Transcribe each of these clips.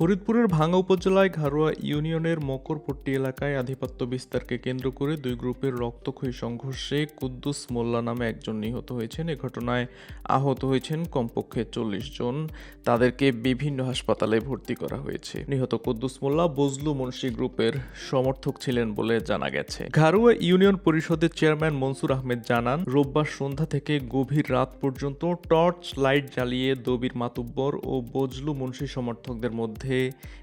ফরিদপুরের ভাঙ্গা উপজেলায় ঘারোয়া ইউনিয়নের মকরপট্টি এলাকায় আধিপত্য বিস্তারকে কেন্দ্র করে দুই গ্রুপের রক্তক্ষয়ী সংঘর্ষে কুদ্দুস মোল্লা নামে একজন নিহত হয়েছেন। এ ঘটনায় আহত হয়েছেন কমপক্ষে চল্লিশ জন। তাদেরকে বিভিন্ন হাসপাতালে ভর্তি করা হয়েছে। নিহত কুদ্দুস মোল্লা বজলু মুন্সি গ্রুপের সমর্থক ছিলেন বলে জানা গেছে। ঘারোয়া ইউনিয়ন পরিষদের চেয়ারম্যান মনসুর আহমেদ জানান, রোববার সন্ধ্যা থেকে গভীর রাত পর্যন্ত টর্চ লাইট জ্বালিয়ে দবির মাতুব্বর ও বজলু মুন্সি সমর্থকদের মধ্যে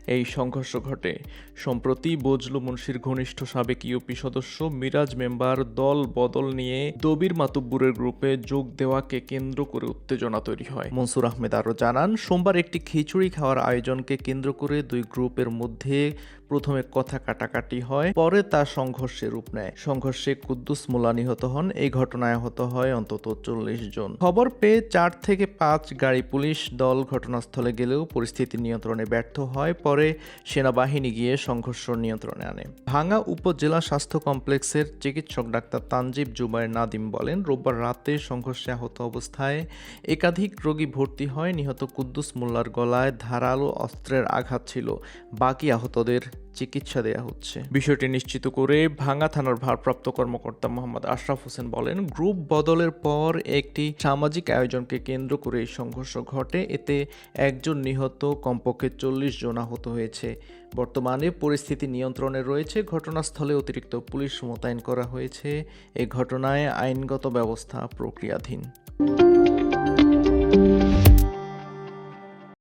এই সংঘর্ষ ঘটে। সম্প্রতি বজলু মুন্সির ঘনিষ্ঠ সাবেক ইউপি সদস্য মিরাজ মেম্বার দল বদল নিয়ে দবির মাতুব্বুরের গ্রুপে যোগ দেওয়াকে কেন্দ্র করে উত্তেজনা তৈরি হয়। মনসুর আহমেদ আরও জানান, সোমবার একটি খিচুড়ি খাওয়ার আয়োজনকে কেন্দ্র করে দুই গ্রুপের মধ্যে প্রথমে কথা কাটাকাটি হয়, পরে তা সংঘর্ষে রূপ নেয়। সংঘর্ষে কুদ্দুস মোল্লা নিহত হন, এই ঘটনায় আহত হয় অন্তত চল্লিশ জন। খবর পেয়ে চার থেকে পাঁচ গাড়ি পুলিশ দল ঘটনাস্থলে গেলেও পরিস্থিতি নিয়ন্ত্রণে ব্যর্থ হয়, পরে সেনাবাহিনী গিয়ে সংঘর্ষ নিয়ন্ত্রণে আনে। ভাঙ্গা উপজেলা স্বাস্থ্য কমপ্লেক্সের চিকিৎসক ডাক্তার তানজিব জুবাইর নাদিম বলেন, রোববার রাতে সংঘর্ষে আহত অবস্থায় একাধিক রোগী ভর্তি হয়, নিহত কুদ্দুস মোল্লার গলায় ধারালো অস্ত্রের আঘাত ছিল। বাকি আহতদের চিকিৎসা দেয়া হচ্ছে। বিষয়টি নিশ্চিত করে ভাঙ্গা থানার ভারপ্রাপ্ত কর্মকর্তা মোহাম্মদ আশরাফ হোসেন বলেন, গ্রুপ বদলের পর একটি সামাজিক আয়োজনকে কেন্দ্র করে এই সংঘর্ষ ঘটে। এতে একজন নিহত, কমপক্ষে চল্লিশ জন আহত হয়েছে। বর্তমানে পরিস্থিতি নিয়ন্ত্রণে রয়েছে। ঘটনাস্থলে অতিরিক্ত পুলিশ মোতায়েন করা হয়েছে। এই ঘটনায় আইনগত ব্যবস্থা প্রক্রিয়াধীন।